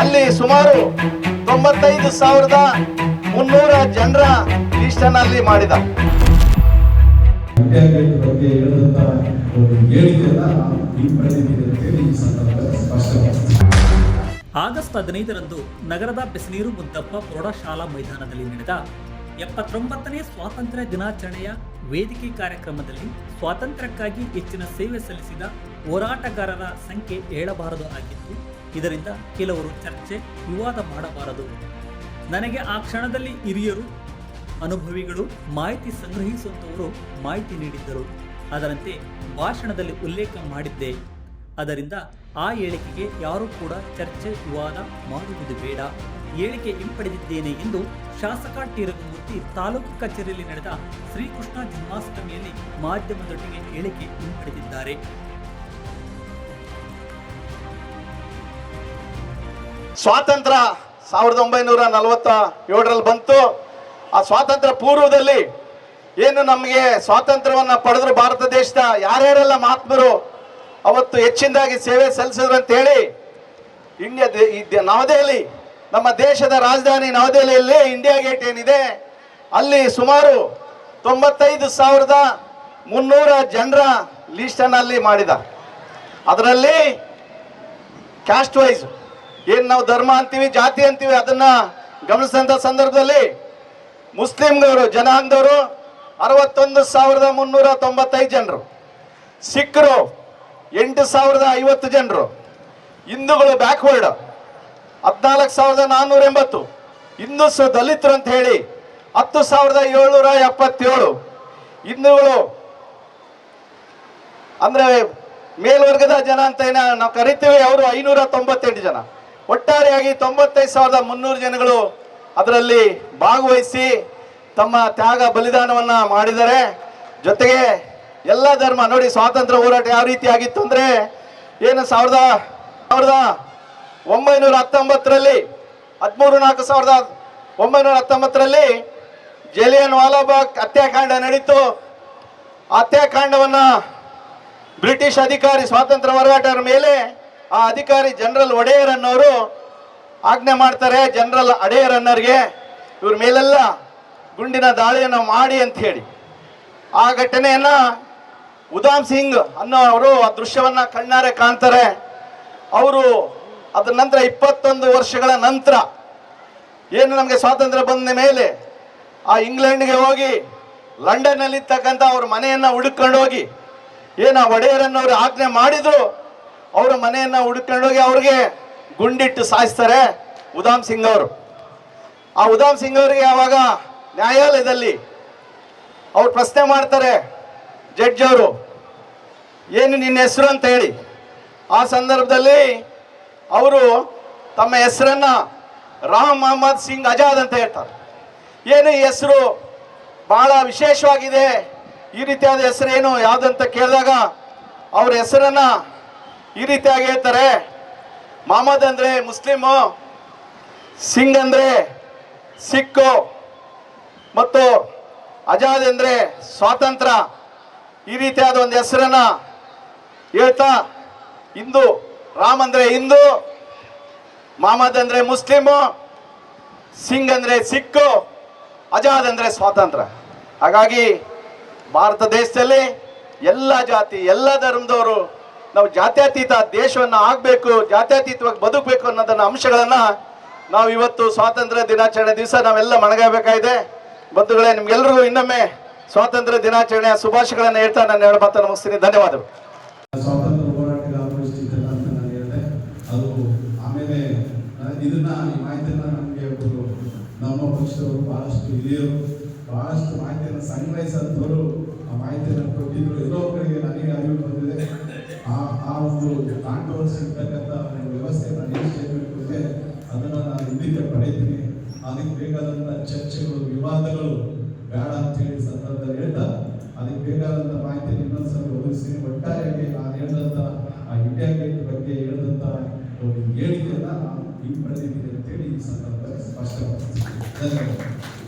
ಅಲ್ಲಿ ಸುಮಾರು ತೊಂಬತ್ತೈದು ಸಾವಿರದ ಮುನ್ನೂರ ಜನರ ಲಿಸ್ಟ್ ಅಲ್ಲಿ ಮಾಡಿದ. ಆಗಸ್ಟ್ ಹದಿನೈದರಂದು ನಗರದ ಬಿಸಿನೀರು ಮುದ್ದಪ್ಪ ಪ್ರೌಢಶಾಲಾ ಮೈದಾನದಲ್ಲಿ ನಡೆದ ಎಪ್ಪತ್ತೊಂಬತ್ತನೇ ಸ್ವಾತಂತ್ರ್ಯ ದಿನಾಚರಣೆಯ ವೇದಿಕೆ ಕಾರ್ಯಕ್ರಮದಲ್ಲಿ ಸ್ವಾತಂತ್ರ್ಯಕ್ಕಾಗಿ ಹೆಚ್ಚಿನ ಸೇವೆ ಸಲ್ಲಿಸಿದ ಹೋರಾಟಗಾರರ ಸಂಖ್ಯೆ ಹೇಳಬಾರದು ಆಗಿತ್ತು. ಇದರಿಂದ ಕೆಲವರು ಚರ್ಚೆ ವಿವಾದ ಮಾಡಬಾರದು. ನನಗೆ ಆ ಕ್ಷಣದಲ್ಲಿ ಹಿರಿಯರು, ಅನುಭವಿಗಳು ಮಾಹಿತಿ ಸಂಗ್ರಹಿಸುವಂತವರು ಮಾಹಿತಿ ನೀಡಿದ್ದರು. ಅದರಂತೆ ಭಾಷಣದಲ್ಲಿ ಉಲ್ಲೇಖ ಮಾಡಿದ್ದೆ. ಅದರಿಂದ ಆ ಹೇಳಿಕೆಗೆ ಯಾರೂ ಕೂಡ ಚರ್ಚೆ ವಿವಾದ ಮಾಡುವುದು ಬೇಡ. ಹೇಳಿಕೆ ಹಿಂಪಡೆದಿದ್ದೇನೆ ಎಂದು ಶಾಸಕ ಟಿ ರಘುಮೂರ್ತಿ ತಾಲೂಕು ಕಚೇರಿಯಲ್ಲಿ ನಡೆದ ಶ್ರೀಕೃಷ್ಣ ಜನ್ಮಾಷ್ಟಮಿಯಲ್ಲಿ ಮಾಧ್ಯಮದೊಟ್ಟಿಗೆ ಹೇಳಿಕೆ ಹಿಂಪಡೆದಿದ್ದಾರೆ. ಸ್ವಾತಂತ್ರ್ಯ ಸಾವಿರದ ಒಂಬೈನೂರ ನಲವತ್ತ ಏಳರಲ್ಲಿ ಬಂತು. ಆ ಸ್ವಾತಂತ್ರ್ಯ ಪೂರ್ವದಲ್ಲಿ ಏನು ನಮಗೆ ಸ್ವಾತಂತ್ರ್ಯವನ್ನು ಪಡೆದ್ರು ಭಾರತ ದೇಶದ ಯಾರ್ಯಾರೆಲ್ಲ ಮಹಾತ್ಮರು ಅವತ್ತು ಹೆಚ್ಚಿನದಾಗಿ ಸೇವೆ ಸಲ್ಲಿಸಿದ್ರು ಅಂತ ಹೇಳಿ ಇಂಡಿಯಾ ನವದೆಹಲಿ, ನಮ್ಮ ದೇಶದ ರಾಜಧಾನಿ ನವದೆಹಲಿಯಲ್ಲಿ ಇಂಡಿಯಾ ಗೇಟ್ ಏನಿದೆ, ಅಲ್ಲಿ ಸುಮಾರು ತೊಂಬತ್ತೈದು ಸಾವಿರದ ಮುನ್ನೂರ ಜನರ ಲಿಸ್ಟ್ ಅಲ್ಲಿ ಮಾಡಿದ ಅದರಲ್ಲಿ ಕ್ಯಾಸ್ಟ್ ವೈಸ್ ಏನ್ ನಾವು ಧರ್ಮ ಅಂತೀವಿ, ಜಾತಿ ಅಂತೀವಿ ಅದನ್ನ ಗಮನಿಸಿದಂತ ಸಂದರ್ಭದಲ್ಲಿ ಮುಸ್ಲಿಂದವರು ಜನಾಂಗದವರು ಅರವತ್ತೊಂದು ಸಾವಿರದ ಮುನ್ನೂರ ತೊಂಬತ್ತೈದು ಜನರು. ಸಿಖ್ರು ಎಂಟು ಸಾವಿರದ ಐವತ್ತು ಜನರು. ಹಿಂದೂಗಳು ಬ್ಯಾಕ್ವರ್ಡ್ ಹದಿನಾಲ್ಕು ಸಾವಿರದ ನಾನ್ನೂರ ಎಂಬತ್ತು. ಹಿಂದೂಸ್ ದಲಿತರು ಅಂತ ಹೇಳಿ ಹತ್ತು ಸಾವಿರದ ಏಳ್ನೂರ ಎಪ್ಪತ್ತೇಳು. ಹಿಂದೂಗಳು ಅಂದ್ರೆ ಮೇಲ್ವರ್ಗದ ಜನ ಅಂತ ಏನ ನಾವು ಕರಿತೀವಿ, ಅವರು ಐನೂರ ತೊಂಬತ್ತೆಂಟು ಜನ. ಒಟ್ಟಾರೆಯಾಗಿ ತೊಂಬತ್ತೈದು ಸಾವಿರದ ಮುನ್ನೂರು ಜನಗಳು ಅದರಲ್ಲಿ ಭಾಗವಹಿಸಿ ತಮ್ಮ ತ್ಯಾಗ ಬಲಿದಾನವನ್ನ ಮಾಡಿದ್ದಾರೆ ಜೊತೆಗೆ ಎಲ್ಲ ಧರ್ಮ, ನೋಡಿ ಸ್ವಾತಂತ್ರ್ಯ ಹೋರಾಟ ಯಾವ ರೀತಿ ಆಗಿತ್ತು ಅಂದ್ರೆ, ಏನು ಸಾವಿರದ ಸಾವಿರದ ಒಂಬೈನೂರ ಹತ್ತೊಂಬತ್ತರಲ್ಲಿ, ಹದಿಮೂರು ನಾಲ್ಕು ಸಾವಿರದ ಒಂಬೈನೂರ ಹತ್ತೊಂಬತ್ತರಲ್ಲಿ ಜಲಿಯನ್ ವಾಲಾಬಾಗ್ ಹತ್ಯಾಕಾಂಡ ನಡೀತು. ಹತ್ಯಾಕಾಂಡವನ್ನ ಬ್ರಿಟಿಷ್ ಅಧಿಕಾರಿ ಸ್ವಾತಂತ್ರ್ಯ ಹೋರಾಟರ ಮೇಲೆ ಆ ಅಧಿಕಾರಿ ಜನರಲ್ ಒಡೆಯರ್ ಅನ್ನೋರು ಆಜ್ಞೆ ಮಾಡ್ತಾರೆ, ಜನರಲ್ ಅಡೆಯರ್ ಅನ್ನೋರಿಗೆ ಇವ್ರ ಮೇಲೆಲ್ಲ ಗುಂಡಿನ ದಾಳಿಯನ್ನು ಮಾಡಿ ಅಂತ ಹೇಳಿ. ಆ ಘಟನೆಯನ್ನ ಉದಾಮ್ ಸಿಂಗ್ ಅನ್ನೋ ಅವರು ಆ ದೃಶ್ಯವನ್ನ ಕಣ್ಣಾರೆ ಕಾಣ್ತಾರೆ. ಅವರು ಅದರ ನಂತರ ಇಪ್ಪತ್ತೊಂದು ವರ್ಷಗಳ ನಂತರ ಏನು ನಮಗೆ ಸ್ವಾತಂತ್ರ್ಯ ಬಂದ ಮೇಲೆ ಆ ಇಂಗ್ಲೆಂಡ್ಗೆ ಹೋಗಿ ಲಂಡನ್ನಲ್ಲಿ ಇರ್ತಕ್ಕಂಥ ಅವ್ರ ಮನೆಯನ್ನ ಹುಡುಕೊಂಡು ಹೋಗಿ ಏನು ಆ ಒಡೆಯರನ್ನವ್ರು ಆಜ್ಞೆ ಮಾಡಿದ್ರು ಅವರ ಮನೆಯನ್ನ ಹುಡುಕೊಂಡೋಗಿ ಅವ್ರಿಗೆ ಗುಂಡಿಟ್ಟು ಸಾಯಿಸ್ತಾರೆ ಉದಾಮ್ ಸಿಂಗ್ ಅವರು. ಆ ಉದಾಮ್ ಸಿಂಗ್ ಅವರಿಗೆ ಆವಾಗ ನ್ಯಾಯಾಲಯದಲ್ಲಿ ಅವ್ರು ಪ್ರಶ್ನೆ ಮಾಡ್ತಾರೆ, ಜಡ್ಜ್ ಅವರು, ಏನು ನಿನ್ನ ಹೆಸರು ಅಂತ ಹೇಳಿ. ಆ ಸಂದರ್ಭದಲ್ಲಿ ಅವರು ತಮ್ಮ ಹೆಸರನ್ನ ರಾಮ್ ಮೊಹಮ್ಮದ್ ಸಿಂಗ್ ಆಜಾದ್ ಅಂತ ಹೇಳ್ತಾರೆ. ಏನು ಈ ಹೆಸರು ಬಹಳ ವಿಶೇಷವಾಗಿದೆ? ಈ ರೀತಿಯಾದ ಹೆಸರೇನು ಯಾವುದಂತ ಕೇಳಿದಾಗ ಅವ್ರ ಹೆಸರನ್ನ ಈ ರೀತಿಯಾಗಿ ಹೇಳ್ತಾರೆ. ಮಹಮ್ಮದ್ ಅಂದ್ರೆ ಮುಸ್ಲಿಮು, ಸಿಂಗ್ ಅಂದ್ರೆ ಸಿಕ್ಕು, ಮತ್ತು ಅಜಾದ್ ಅಂದ್ರೆ ಸ್ವಾತಂತ್ರ್ಯ. ಈ ರೀತಿಯಾದ ಒಂದು ಹೆಸರನ್ನ ಹೇಳ್ತಾ, ಹಿಂದೂ, ರಾಮ್ ಅಂದ್ರೆ ಹಿಂದೂ, ಮಹಮ್ಮದ್ ಅಂದ್ರೆ ಮುಸ್ಲಿಮು, ಸಿಂಗ್ ಅಂದ್ರೆ ಸಿಕ್ಕು, ಅಜಾದ್ ಅಂದ್ರೆ ಸ್ವಾತಂತ್ರ್ಯ. ಹಾಗಾಗಿ ಭಾರತ ದೇಶದಲ್ಲಿ ಎಲ್ಲ ಜಾತಿ, ಎಲ್ಲ ಧರ್ಮದವರು ನಾವು ಜಾತ್ಯತೀತ ದೇಶವನ್ನ ಆಗ್ಬೇಕು, ಜಾತ್ಯತೀತವಾಗಿ ಬದುಕಬೇಕು ಅನ್ನೋದನ್ನ ಅಂಶಗಳನ್ನ ನಾವು ಇವತ್ತು ಸ್ವಾತಂತ್ರ್ಯ ದಿನಾಚರಣೆ ದಿವಸ ನಾವೆಲ್ಲ ಮಣಗಬೇಕಾಗಿದೆ. ಬಂಧುಗಳೇ, ನಿಮ್ಗೆಲ್ರಿಗೂ ಇನ್ನೊಮ್ಮೆ ಸ್ವಾತಂತ್ರ್ಯ ದಿನಾಚರಣೆಯ ಶುಭಾಶಯಗಳನ್ನು ಹೇಳ್ತಾ ನಾನು ಹೇಳ್ಬಾತ ಮಾತನ್ನು ಮುಗಿಸ್ತೀನಿ. ಧನ್ಯವಾದಗಳು. ಸ್ವಾತಂತ್ರ್ಯ ಹೋರಾಟಕ್ಕೆ ಅಂತ ನಾನು ಹೇಳಿದೆ. ಅದು ಆಮೇಲೆ ನಾನು ಇದನ್ನ ಮಾಹಿತಿಯನ್ನ ನಮಗೆ ನಮ್ಮ ಬಹಳಷ್ಟು ಹಿರಿಯರು, ಬಹಳಷ್ಟು ಮಾಹಿತಿಯನ್ನು ಸಂಗ್ರಹಿಸಿದವರು ಆ ಮಾಹಿತಿಯನ್ನು ಕೊಟ್ಟಿದ್ರು ಎಲ್ಲೋ ಕಡೆಗೆ ನನಗೆ ಅರಿವು ಬಂದಿದೆ ಆ ಆ ಒಂದು ಕಾಂಟ್ರವರ್ಸಿ ಇರ್ತಕ್ಕಂಥ ಒಂದು ವ್ಯವಸ್ಥೆ ನಾನು ಏನು ಕೊಟ್ಟಿದೆ ಅದನ್ನು ನಾನು ಹಿಂದಕ್ಕೆ ಪಡೆಯುತ್ತೀನಿ ಅದಕ್ಕೆ ಬೇಕಾದಂಥ ಚರ್ಚೆಗಳು, ವಿವಾದಗಳು ಬೇಡ ಅಂತ ಹೇಳಿ ಸಂದರ್ಭದಲ್ಲಿ ಹೇಳ್ತಾ, ಅದಕ್ಕೆ ಬೇಕಾದಂಥ ಮಾಹಿತಿ ಇನ್ನೊಂದ್ಸಲ ಒದಗಿಸ್ತೀನಿ. ಒಟ್ಟಾರೆಯಾಗಿ ನಾನು ಹೇಳಿದಂಥ ಆ ಇಂಡಿಯಾ ಗೇಟ್ ಬಗ್ಗೆ ಹೇಳಿದಂಥ ಒಂದು ಹೇಳಿಕೆಯನ್ನು ನಾನು ಹಿಂಪಡೆದಿದ್ದೀನಿ ಅಂತೇಳಿ ಈ ಸಂದರ್ಭದಲ್ಲಿ ಸ್ಪಷ್ಟಪಡಿಸ್ತೀನಿ. ಧನ್ಯವಾದ